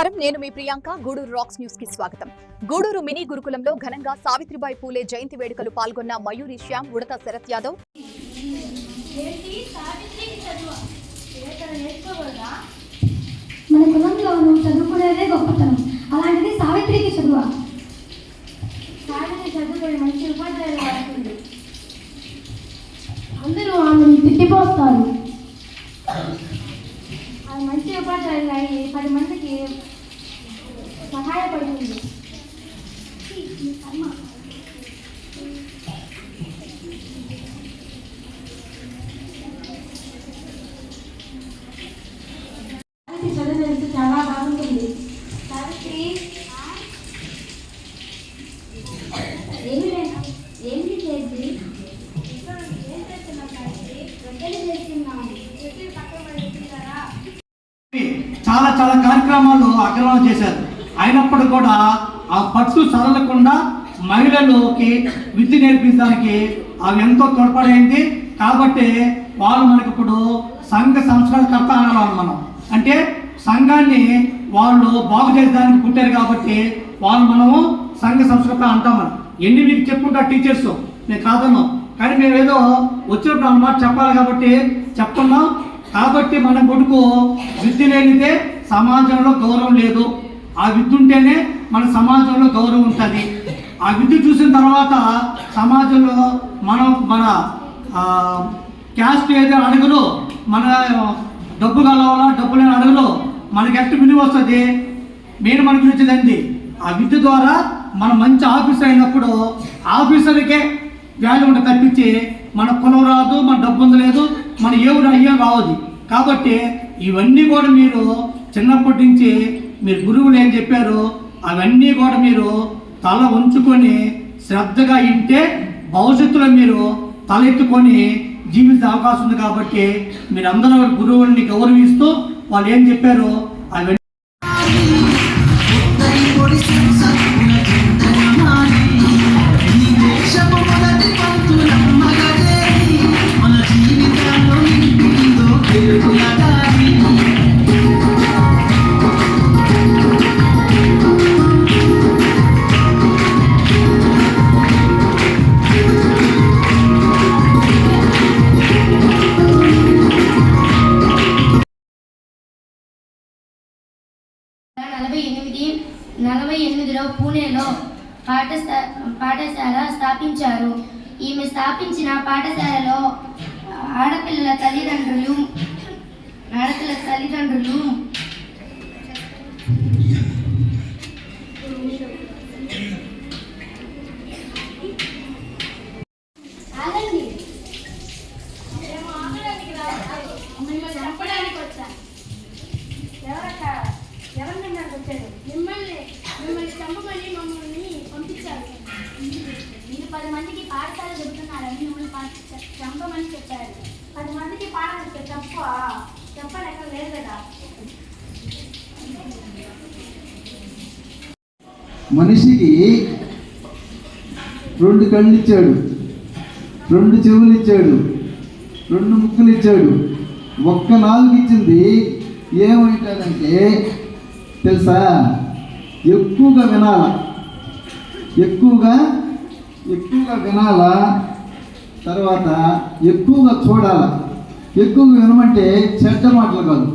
నమస్కారం. నేను మీ ప్రియాంక. గూడూరు రాక్స్ న్యూస్కి స్వాగతం. గూడూరు మినీ గురుకులంలో ఘనంగా సావిత్రిబాయి పూలే జయంతి వేడుకలు పాల్గొన్న మయూరి శ్యామ్ ఉడత శరత్ యాదవ్. ఏంటి? సావిత్రికి చదువు? ఎక్కడ నేర్చుకోకూడదా మన కులంలో నువ్వు చదువుకునేదే గొప్పతనం. అలాంటిది సావిత్రికి చదువా? సావిత్రి చదువుకొని మంచి ఉపాధ్యాయులు అందరూ ఆమెను తిట్టిపోస్తారు. అది మంచి ఉపాధ్యాయులు అయ్యి పది మందికి సహాయపడుతుంది చాలా చాలా కార్యక్రమాలు అగ్రహం చేశారు. అయినప్పుడు కూడా ఆ పట్టు సరళకుండా మహిళలకి విద్య నేర్పించడానికి అవి ఎంతో తోడ్పడైంది. కాబట్టి వాళ్ళు మనకి ఇప్పుడు సంఘ సంస్కారకర్త అనాలి మనం. అంటే సంఘాన్ని వాళ్ళు బాగు చేయడానికి పుట్టారు కాబట్టి వాళ్ళు మనము సంఘ సంస్కృత అంటాం మనం. ఎన్ని మీకు చెప్పుకుంటా టీచర్స్? నేను కాదను కానీ మేము ఏదో వచ్చినప్పుడు అన్నమాట చెప్పాలి కాబట్టి చెప్తున్నాం. కాబట్టి మన కొడుకు విద్య లేనిదే సమాజంలో గౌరవం లేదు. ఆ విద్య ఉంటేనే మన సమాజంలో గౌరవం ఉంటుంది. ఆ విద్య చూసిన తర్వాత సమాజంలో మనం మన క్యాస్ట్ ఏదో అడుగులు మన డబ్బు కలవాలా డబ్బు లేని అడుగులు మనకి ఎట్టు విలువ వస్తుంది? మెయిన్ మనకి వచ్చేదండి ఆ విద్య ద్వారా మనం మంచి ఆఫీసర్ అయినప్పుడు ఆఫీసర్కే వ్యాల్యూ ఉంటుంది తప్పించి మన కులం రాదు మన డబ్బు ఉంది లేదు మన ఏవురు అయ్యో రావద్దు కాబట్టి ఇవన్నీ కూడా మీరు చిన్నప్పటి నుంచి మీరు గురువులు ఏం చెప్పారో అవన్నీ కూడా మీరు తల ఉంచుకొని శ్రద్ధగా ఇంటే భవిష్యత్తులో మీరు తల ఎత్తుకొని జీవించే అవకాశం ఉంది కాబట్టి మీరందరూ గురువుల్ని గౌరవిస్తూ వాళ్ళు ఏం చెప్పారో అవన్నీ నలభై ఎనిమిది నలభై ఎనిమిదిలో పూణేలో పాఠశా పాఠశాల స్థాపించారు. ఈమె స్థాపించిన పాఠశాలలో ఆడపిల్లల తల్లిదండ్రులు ఆడపిల్లల తల్లిదండ్రులు. మిమ్మల్ని పంపించారు. మీరు పది మందికి పాఠశాల చెబుతున్నారని మిమ్మల్ని చంపమని చెప్పారు. పది మందికి పాఠాలు తప్ప మనిషికి రెండు కళ్ళు ఇచ్చాడు రెండు చెవులు ఇచ్చాడు రెండు ముక్కులు ఇచ్చాడు. ఒక్క నాలుగు ఇచ్చింది. ఏమంటాడంటే తెలుసా? ఎక్కువగా వినాల. ఎక్కువగా ఎక్కువగా వినాలా. తర్వాత ఎక్కువగా చూడాలా. ఎక్కువగా వినమంటే చెడ్డ మాటలు కాదు.